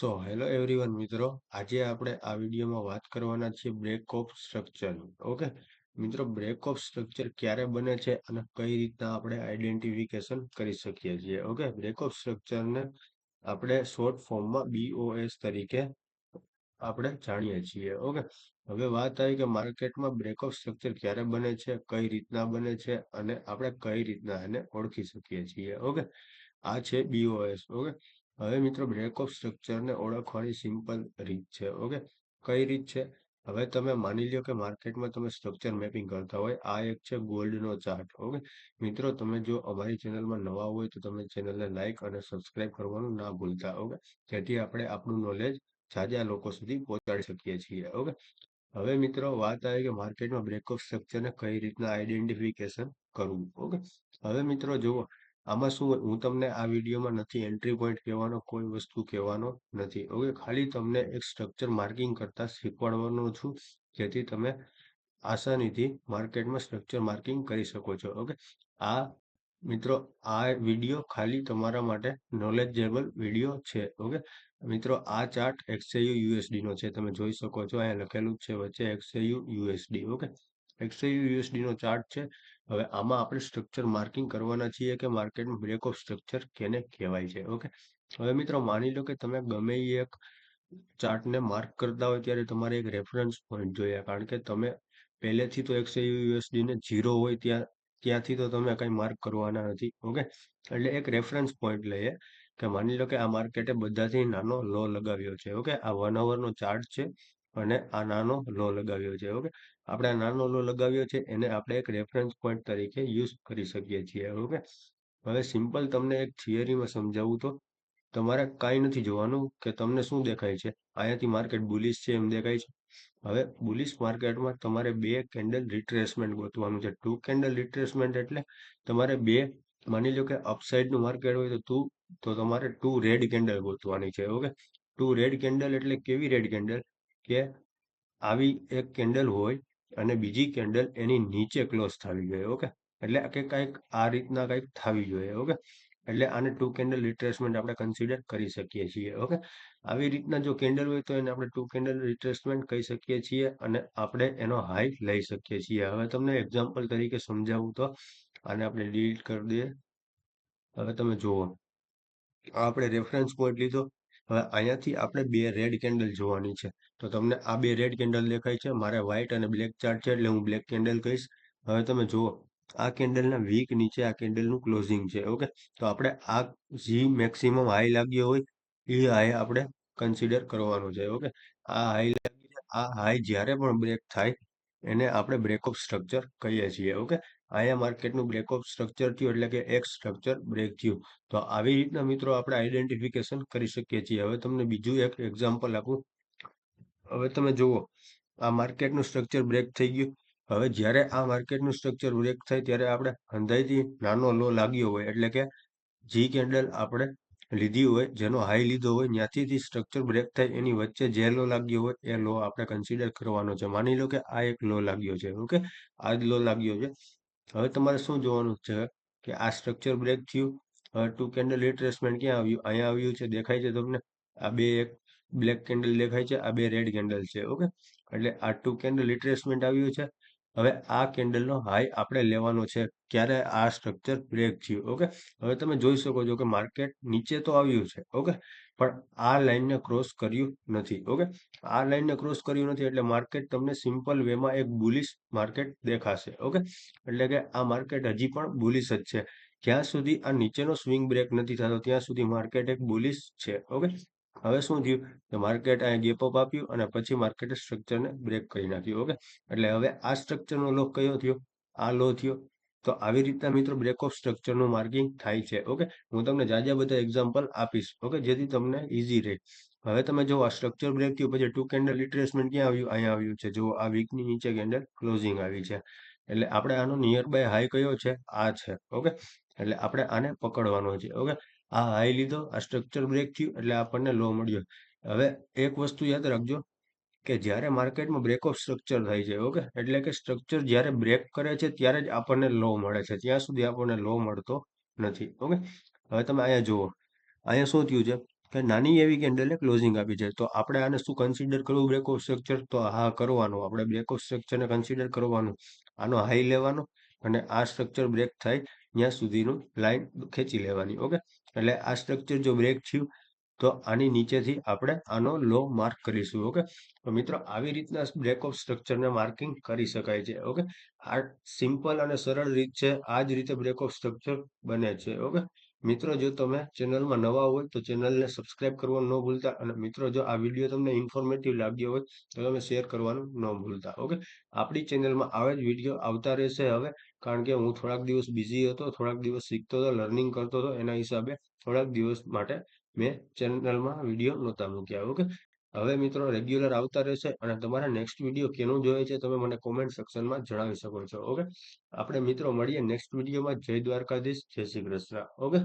So hello everyone મિત્રો. આજે આપણે આ વિડીયોમાં વાત કરવાના છીએ બ્રેક ઓફ સ્ટ્રક્ચરની ઓકે મિત્રો બ્રેક ઓફ સ્ટ્રક્ચર ક્યારે બને છે અને કઈ રીતના આપણે આઈડેન્ટિફિકેશન કરી શકીએ છીએ? ઓકે બ્રેક ઓફ સ્ટ્રક્ચરને આપણે શોર્ટ ફોર્મમાં બીઓએસ તરીકે આપણે જાણીએ છીએ. ઓકે હવે વાત આવી કે માર્કેટમાં બ્રેક ઓફ સ્ટ્રક્ચર ક્યારે બને છે, કઈ રીતના બને છે અને આપણે કઈ રીતના એને ઓળખી શકીએ છીએ? ઓકે આ છે બીઓએસ ઓકે હવે મિત્રો બ્રેક ઓફ સ્ટ્રક્ચરને ઓળખવાની સિમ્પલ રીત છે ઓકે કઈ રીત છે? હવે તમે માની લ્યો કે માર્કેટમાં તમે સ્ટ્રક્ચર મેપિંગ કરતા હોય, આ એક છે ગોલ્ડનો ચાર્ટ ઓકે મિત્રો, તમે જો અમારી ચેનલમાં નવા હોય તો તમે ચેનલને લાઇક અને સબસ્ક્રાઇબ કરવાનું ના ભૂલતા ઓકે જેથી આપણે આપણું નોલેજ જાજા લોકો સુધી પહોંચાડી શકીએ છીએ ઓકે હવે મિત્રો, વાત આવી કે માર્કેટમાં બ્રેક ઓફ સ્ટ્રક્ચરને કઈ રીતના આઈડેન્ટિફિકેશન કરવું ઓકે હવે મિત્રો, જુઓ આમાં શું હું તમને આ વિડીયોમાં નથી એન્ટ્રી પોઈન્ટ કહેવાનો, કોઈ વસ્તુ કહેવાનો નથી. ઓકે ખાલી તમને એક સ્ટ્રક્ચર માર્કિંગ કરતા શીખવાડવાનો છું, જેથી તમે આસાનીથી માર્કેટમાં સ્ટ્રક્ચર માર્કિંગ કરી શકો છો. ઓકે આ મિત્રો, આ વીડિયો ખાલી તમારા માટે નોલેજેબલ વીડિયો છે. ઓકે મિત્રો, આ ચાર્ટ એક્સએયુ યુએસડી નો છે. તમે જોઈ શકો છો, અહીંયા લખેલું છે વચ્ચે એક્સએયુ યુએસડી ઓકે યુએસડી નો ચાર્ટ છે. હવે આમાં આપણે સ્ટ્રક્ચર માર્કિંગ કરવાના છીએ કે માર્કેટમાં બ્રેક ઓફ સ્ટ્રક્ચર કેને કહેવાય છે, ઓકે? હવે મિત્રો માની લો કે તમે ગમે એક ચાર્ટને માર્ક કરતા હોય ત્યારે તમારે એક રેફરન્સ પોઈન્ટ જોઈએ. કારણ કે તમે પહેલેથી તો એકસો ને ઝીરો હોય ત્યાં, ત્યાંથી તો તમે કંઈ માર્ક કરવાના નથી, ઓકે? એટલે એક રેફરન્સ પોઈન્ટ લઈએ કે માની લો કે આ માર્કેટે બધાથી નાનો લો લગાવ્યો છે, ઓકે? આ વન અવરનો ચાર્ટ છે અને આ નાનો લો લગાવ્યો છે, ઓકે? આપણે નાનો લો લગાવ્યો છે, એને આપણે એક રેફરન્સ પોઈન્ટ તરીકે યુઝ કરી શકીએ છીએ, ઓકે? હવે સિમ્પલ તમને એક થિયરીમાં સમજાવું તો, તમારે કાંઈ નથી જોવાનું કે તમને શું દેખાય છે. અહીંયાથી માર્કેટ બુલિશ છે એમ દેખાય છે. હવે બુલિશ માર્કેટમાં તમારે બે કેન્ડલ રિટ્રેસમેન્ટ ગોતવાનું છે. ટુ કેન્ડલ રિટ્રેસમેન્ટ એટલે તમારે બે, માની લો કે અપસાઇડનું માર્કેટ હોય તો ટુ તો તમારે ટુ રેડ કેન્ડલ ગોતવાની છે, ઓકે? ટુ રેડ કેન્ડલ એટલે કેવી રેડ કેન્ડલ કે આવી એક કેન્ડલ હોય અને બીજી કેન્ડલ એની નીચે ક્લોઝ થવી જોઈએ, ઓકે? એટલે કે કંઈક આ રીતના કંઈક થવી જોઈએ, ઓકે? એટલે આને ટુ કેન્ડલ રિટ્રેસમેન્ટ આપણે કન્સિડર કરી શકીએ છીએ, ઓકે? આવી રીતના જો કેન્ડલ હોય તો એને આપણે ટુ કેન્ડલ રિટ્રેસમેન્ટ કહી શકીએ છીએ અને આપણે એનો હાઈ લઈ શકીએ છીએ. હવે તમને એક્ઝામ્પલ તરીકે સમજાવું તો, આને આપણે ડિલીટ કરી દઈએ. હવે તમે જુઓ. આપણે રેફરન્સ પોઈન્ટ લીધો. હવે અહીંયાથી આપણે બે રેડ કેન્ડલ જોવાની છે. તો તમને આ બે રેડ કેન્ડલ દેખાય છે, મારે વ્હાઈટ અને બ્લેક ચાર્ટ છે એટલે હું બ્લેક કેન્ડલ કહીશ. હવે તમે જુઓ, આ કેન્ડલના વીક નીચે આ કેન્ડલનું ક્લોઝિંગ છે, ઓકે? તો આપણે આ જી મેક્સિમમ હાઈ લાગ્યો હોય, એ હાઈ આપણે કન્સિડર કરવાનું છે, ઓકે? આ હાઈ લાગી આ હાઈ જ્યારે પણ બ્રેક થાય, એને આપણે બ્રેક ઓફ સ્ટ્રક્ચર કહીએ છીએ, ઓકે? અહીંયા માર્કેટનું બ્રેક ઓફ સ્ટ્રક્ચર થયું એટલે કે એક સ્ટ્રક્ચર બ્રેક થયું. તો આવી રીતના મિત્રો આપણે આઈડેન્ટિફિકેશન કરી શકીએ છીએ. હવે તમને બીજું એક એક્ઝામ્પલ આપું. હવે તમે જુઓ, આ માર્કેટનું સ્ટ્રક્ચર બ્રેક થઈ ગયું. હવે જ્યારે આ માર્કેટનું સ્ટ્રક્ચર બ્રેક થાય ત્યારે આપણે અંધાઈથી નાનો લો લાગ્યો હોય એટલે કે જી કેન્ડલ આપણે લીધી હોય, જેનો હાઈ લીધો હોય, ત્યાંથી સ્ટ્રક્ચર બ્રેક થાય એની વચ્ચે જે લો લાગ્યો હોય, એ લો આપણે કન્સિડર કરવાનો છે. માની લો કે આ એક લો લાગ્યો છે, ઓકે? આ જ લો લાગ્યો છે. હવે તમારે શું જોવાનું છે કે આ સ્ટ્રક્ચર બ્રેક થયું? હવે ટુ કેન્ડલ રિટ્રેસમેન્ટ ક્યાં આવ્યું? અહીંયા આવ્યું છે, દેખાય છે તમને? આ બે એક બ્લેક કેન્ડલ દેખાય છે, આ બે રેડ કેન્ડલ છે, ઓકે? એટલે આ ટુ કેન્ડલ રિટ્રેસમેન્ટ આવ્યું છે. હવે આ કેન્ડલનો હાઈ આપણે લેવાનો છે ક્યારે આ સ્ટ્રક્ચર બ્રેક થયું ઓકે હવે તમે જોઈ શકો છો કે માર્કેટ નીચે તો આવ્યું છે ઓકે પણ આ લાઈનને ક્રોસ કર્યું નથી ઓકે આ લાઈનને ક્રોસ કર્યું નથી એટલે માર્કેટ તમને સિમ્પલ વેમાં એક બુલિશ માર્કેટ દેખાશે ઓકે એટલે કે આ માર્કેટ હજી પણ બુલિશ જ છે. જ્યાં સુધી આ નીચેનો સ્વિંગ બ્રેક નથી થતો, ત્યાં સુધી માર્કેટ એક બુલિશ છે ઓકે હવે શું થયું કે માર્કેટ અહીંયા ગેપ અપ આપ્યું અને પછી માર્કેટે સ્ટ્રક્ચરને બ્રેક કરી નાખ્યું, ઓકે? એટલે હવે આ સ્ટ્રક્ચરનો લો કયો થયો? આ લો થયો. તો આવી રીતના મિત્રો બ્રેક ઓફ સ્ટ્રક્ચરનું માર્કિંગ થાય છે, ઓકે? હું તમને જાજા બધા એક્ઝામ્પલ આપીશ, ઓકે? જેથી તમને ઇઝી રહે. હવે તમે જો આ સ્ટ્રક્ચર બ્રેક થયું, પછી ટુ કેન્ડલ રિટ્રેસમેન્ટ ક્યાં આવ્યું? અહીંયા આવ્યું છે. જો આ વીકની નીચે કેન્ડલ ક્લોઝિંગ આવી છે. એટલે આપણે આનો નિયર બાય હાઈ કયો છે? આ છે, ઓકે? એટલે આપણે આને પકડવાનો છે, ઓકે? આ હાઈ લીધો, આ સ્ટ્રક્ચર બ્રેક થયું, એટલે આપણને લો મળ્યો. હવે એક વસ્તુ યાદ રાખજો કે જ્યારે માર્કેટમાં બ્રેક ઓફ સ્ટ્રક્ચર થાય છે, ઓકે? એટલે કે સ્ટ્રક્ચર જ્યારે બ્રેક કરે છે, ત્યારે જ આપણને લો મળે છે. ત્યાં સુધી આપણને લો મળતો નથી, ઓકે? હવે તમે અહીંયા જુઓ. અહીંયા શું થયું છે કે નાની એવી કેન્ડલે ક્લોઝિંગ આપી છે. તો આપણે આને શું કન્સિડર કરવું? બ્રેક ઓફ સ્ટ્રક્ચર તો હા, કરવાનું. આપણે બ્રેક ઓફ સ્ટ્રક્ચરને કન્સિડર કરવાનું. આનો હાઈ લેવાનો અને આ સ્ટ્રક્ચર બ્રેક થાય ત્યાં સુધીનું લાઈન ખેંચી લેવાની, ઓકે? એટલે આ સ્ટ્રક્ચર જો બ્રેક થયું, તો આની નીચેથી આપણે આનો લો માર્ક કરીશું, ઓકે? તો મિત્રો, આવી રીતના બ્રેક ઓફ સ્ટ્રક્ચરને માર્કિંગ કરી શકાય છે, ઓકે? આ સિમ્પલ અને સરળ રીત છે, આ જ રીતે બ્રેક ઓફ સ્ટ્રક્ચર બને છે, ઓકે? મિત્રો, જો તમે ચેનલમાં નવા હોય તો ચેનલને સબસ્ક્રાઇબ કરવાનું ન ભૂલતા અને મિત્રો, જો આ વીડિયો તમને ઇન્ફોર્મેટિવ લાગ્યો હોય તો તમે શેર કરવાનું ન ભૂલતા, ઓકે? આપણી ચેનલમાં આવે જ વીડિયો આવતા રહેશે હવે, કારણ કે હું થોડાક દિવસ બિઝી હતો, થોડાક દિવસ શીખતો હતો લર્નિંગ કરતો હતો, એના હિસાબે થોડાક દિવસ માટે મેં ચેનલમાં વીડિયો નહોતા મૂક્યા, ઓકે? હવે મિત્રો રેગ્યુલર આવતા રહેશે અને તમારા નેક્સ્ટ વીડિયો કેનું જોઈએ છે તમે મને કોમેન્ટ સેક્શનમાં જણાવી શકો છો ઓકે આપણે મિત્રો મળીએ નેક્સ્ટ વિડીયોમાં જય દ્વારકાધીશ, જય શ્રી કૃષ્ણ ઓકે